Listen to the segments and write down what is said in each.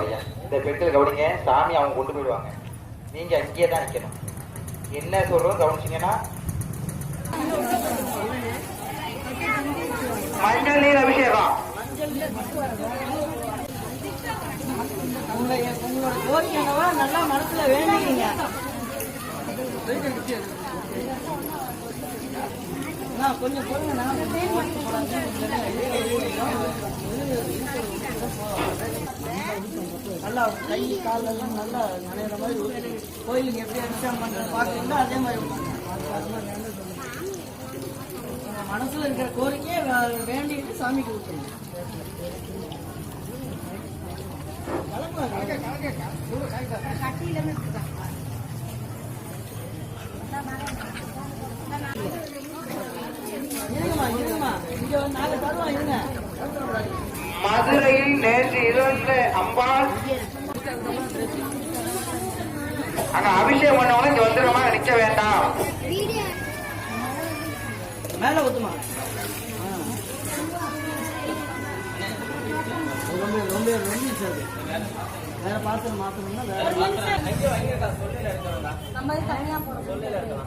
போகாதீங்க இந்த பெண்கள் கவனிங்க. சாமி அவங்க கொண்டு போயிடுவாங்க. நீங்க அங்கேயே தான் நிற்கணும் என்ன சொல்றோம் கவனிச்சீங்கன்னா மஞ்சள் நீர் அபிஷேகம். உங்களோட கோரிக்கைனவா நல்லா மனசுல வேண்டிக்கிங்க கொஞ்சம் நான் நல்லா கை காலெல்லாம் நல்லா நனையிற மாதிரி கோயிலுக்கு எப்படி அபிஷேகம் பண்றது பாக்குறீங்களோ அதே மாதிரி அது மாதிரி மனசுல இருக்கிற கோரிக்கையை வேண்டிட்டு சாமிக்கு ஊற்றுங்க இருங்கம்மா இருங்கம்மா. இங்க நாங்க தருவோம் இருங்க. மதுரையில் நேற்று இருந்த அம்பாள் அங்க அபிஷேகம் பண்ணவங்க இங்க வந்துடுமா நிக்க வேண்டாம். மேல ஊத்துமா? ரொம்ப ரொம்ப ரொம்ப சார். வேற பாத்திரம் மாத்தணும்னா வேற நம்ம தனியா போடணும் ஊத்துமா தேவைப்படாம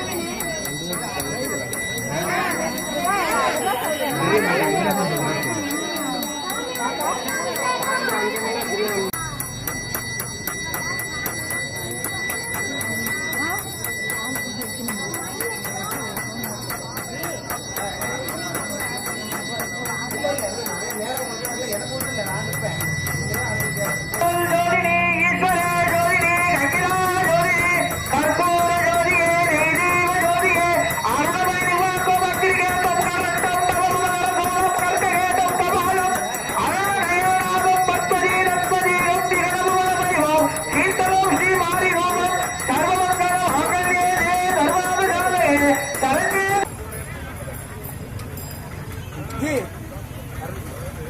சர்வாபிஷாலே, பாருங்க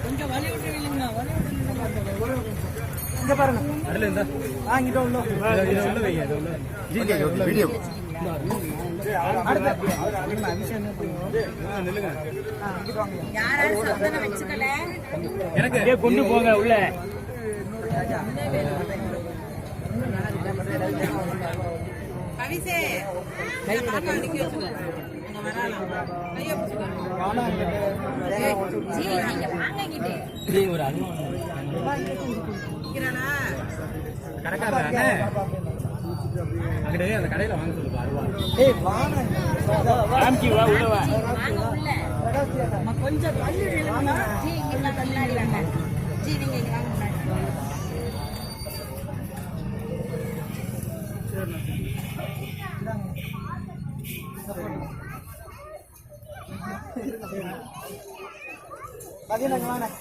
கொஞ்சம் வலி விட்டு இல்லைங்கண்ணா வலி விட்டு இங்க பாருங்க உள்ள கொண்டு போங்க உள்ள. ஜி, நீங்க வாங்க இங்கிட்டு. ஒரு கடைக்காரர் அங்கிட்டே அந்த கடையில வாங்க சொல்லுப்பா அருவா ஏய் வாங்க ராம்கி வா உள்ள வா வாங்க உள்ள. நம்ம கொஞ்சம் தள்ளி நில்லுங்கண்ணா. ஜி, இங்க எல்லாம் முன்னாடி வாங்க. ஜி, நீங்க இங்க வாங்க முன்னாடி.